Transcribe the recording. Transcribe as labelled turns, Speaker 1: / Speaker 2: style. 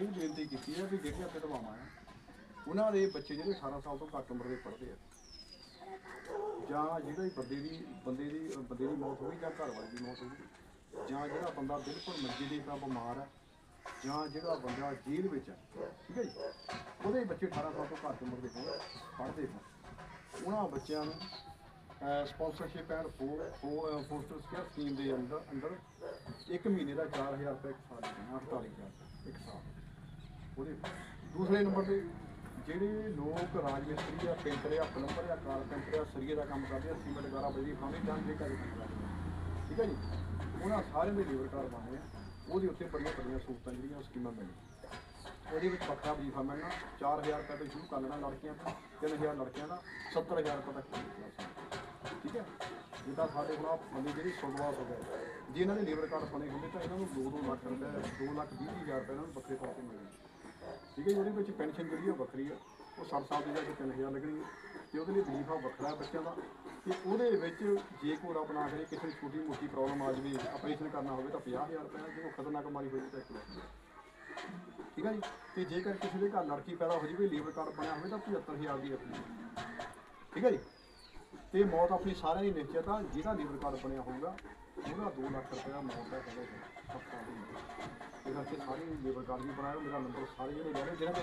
Speaker 1: ਇਹ ਬੇਨਤੀ ਕੀਤੀ ਹੈ ਵੀ ਜਿਹੜੀਆਂ ਵਿਧਵਾਵਾਂ ਆ, ਉਹਨਾਂ ਦੇ ਬੱਚੇ ਜਿਹੜੇ 18 ਸਾਲ ਤੋਂ ਘੱਟ ਉਮਰ ਦੇ ਪੜ੍ਹਦੇ ਆ, ਜਾਂ ਜਿਹੜਾ ਬੰਦੇ ਦੀ ਬੰਦੇ ਦੀ ਬੰਦੇ ਦੀ ਮੌਤ ਹੋਈ ਜਾਂ ਘਰ ਵਾਲੇ ਦੀ ਮੌਤ ਹੋਈ ਜਾਂ ਜਿਹੜਾ ਬੰਦਾ ਬਿਲਕੁਲ ਮੰਜੇ ਦੇ ਤਾਂ ਬਿਮਾਰ ਹੈ ਜਾਂ ਜਿਹੜਾ ਬੰਦਾ ਜੇਲ੍ਹ ਵਿੱਚ ਹੈ ਠੀਕ ਹੈ ਜੀ, ਉਹਦੇ ਬੱਚੇ 18 ਸਾਲ ਤੋਂ ਘੱਟ ਉਮਰ ਦੇ ਹੋਣ, ਪੜ੍ਹਦੇ ਹੋਣ, ਉਹਨਾਂ ਬੱਚਿਆਂ ਨੂੰ sponsorship and foster care scheme ਦੇ ਅੰਦਰ ਅੰਦਰ ਇੱਕ ਮਹੀਨੇ ਦਾ 4000 ਰੁਪਏ ਇੱਕ ਸਾਲ ਦੇਣਾ 48000 ਇੱਕ ਸਾਲ। ਉਹਦੇ ਦੂਸਰੇ ਨੰਬਰ ਤੇ ਜਿਹੜੇ ਲੋਕ ਰਾਜ ਮਿਸਤਰੀ ਆ ਪੇਂਟਰ ਆ ਪਲੰਬਰ ਆ ਕਾਰਪੈਂਟਰ ਆ ਸਰੀਏ ਦਾ ਕੰਮ ਕਰਦੇ ਆ ਸੀਮੈਂਟ ਵਗੈਰਾ ਬਜਰੀ ਖਾਣੇ ਜਾਂ ਜੇ ਘਰ ਠੀਕ ਹੈ ਜੀ? ਉਹਨਾਂ ਸਾਰਿਆਂ ਦੇ ਲੇਬਰ ਕਾਰਡ ਬਣਦੇ ਆ। ਉਹਦੇ ਉੱਤੇ ਬੜੀਆਂ ਬੜੀਆਂ ਸਹੂਲਤਾਂ ਜਿਹੜੀਆਂ ਸਕੀਮਾਂ ਮਿਲਦੀਆਂ ਉਹਦੇ ਵਿੱਚ ਵੱਖਰਾ ਵਜ਼ੀਫਾ ਮਿਲਣਾ 4000 ਰੁਪਏ ਤੋਂ ਸ਼ੁਰੂ ਕਰ ਲੈਣਾ ਲੜਕੀਆਂ ਤੋਂ 3000 ਲੜਕਿਆਂ ਦਾ 70000 ਰੁਪਏ ਤੱਕ ਠੀਕ ਹੈ ਜਿੱਦਾਂ ਸਾਡੇ ਕੋਲ ਬੰਦੇ ਜਿਹੜੀ ਸੁਣਵਾਸ ਹੋ ਗਏ। ਜੇ ਇਹਨਾਂ ਦੇ ਲੇਬਰ ਕਾਰਡ ਬਣੇ ਹੁੰਦੇ ਤਾਂ ਇਹਨਾਂ ਨੂੰ 2-2 ਲੱਖ ਰੁਪਏ 2 ਲੱਖ 20 ਹਜ਼ਾਰ ਰੁਪਏ ਇਹਨਾਂ ਨੂੰ ਵੱਖਰੇ ਤੌਰ ਤੇ ਮਿਲਣੇ ਠੀਕ ਹੈ ਜੀ ਉਹਦੇ ਵਿੱਚ ਪੈਨਸ਼ਨ ਜਿਹੜੀ ਆ ਉਹ ਵੱਖਰੀ ਆ, ਉਹ 60 ਸਾਲ ਦੀ ਜਾ ਕੇ 3000 ਲੱਗਣੀ ਹੈ ਤੇ ਉਹਦੇ ਲਈ ਵਜ਼ੀਫਾ ਵੱਖਰਾ ਹੈ ਬੱਚਿਆਂ ਦਾ। ਤੇ ਉਹਦੇ ਵਿੱਚ ਜੇ ਕੋਈ ਰੱਬ ਨਾ ਕਰੇ, ਕਿਸੇ ਨੂੰ ਛੋਟੀ ਮੋਟੀ ਪ੍ਰੋਬਲਮ ਆ ਜਾਵੇ ਆਪਰੇਸ਼ਨ ਕਰਨਾ ਹੋਵੇ ਤਾਂ 50000 ਰੁਪਏ ਹੈ ਜੇ ਕੋਈ ਖਤਰਨਾਕ ਬਿਮਾਰੀ ਹੋਵੇ ਤਾਂ 1 ਲੱਖ। ਰੁਪਏ। ਠੀਕ ਹੈ ਜੀ? ਤੇ ਜੇਕਰ ਕਿਸੇ ਦੇ ਘਰ ਲੜਕੀ ਪੈਦਾ ਹੋ ਜਾਵੇ ਲੇਬਰ ਕਾਰਡ ਬਣਿਆ ਹੋਵੇ ਤਾਂ 75000 ਦੀ ਆਪਣੀ ਠੀਕ ਹੈ ਜੀ? ਤੇ ਮੌਤ ਆਪਣੀ ਸਾਰਿਆਂ ਦੀ ਨਿਸ਼ਚਿਤ ਆ ਜਿਹਦਾ ਲੇਬਰ ਕਾਰਡ ਬਣਿਆ ਹੋਊਗਾ ਉਹਦਾ 2 ਲੱਖ ਰੁਪਏ ਮੌਤ ਦਾ ਕਵਰ ਹੈ ਸਭ ਤੋਂ ਇਹ ਕਰਕੇ ਸਾਰੇ ਲੇਬਰ ਕਾਰਡ ਵੀ ਬਣਾਇਆ ਮੇਰਾ ਨੰਬਰ ਸਾਰੇ ਜਿਹੜੇ ਲੈ ਰਹੇ ਜਿਹਨਾਂ ਦੇ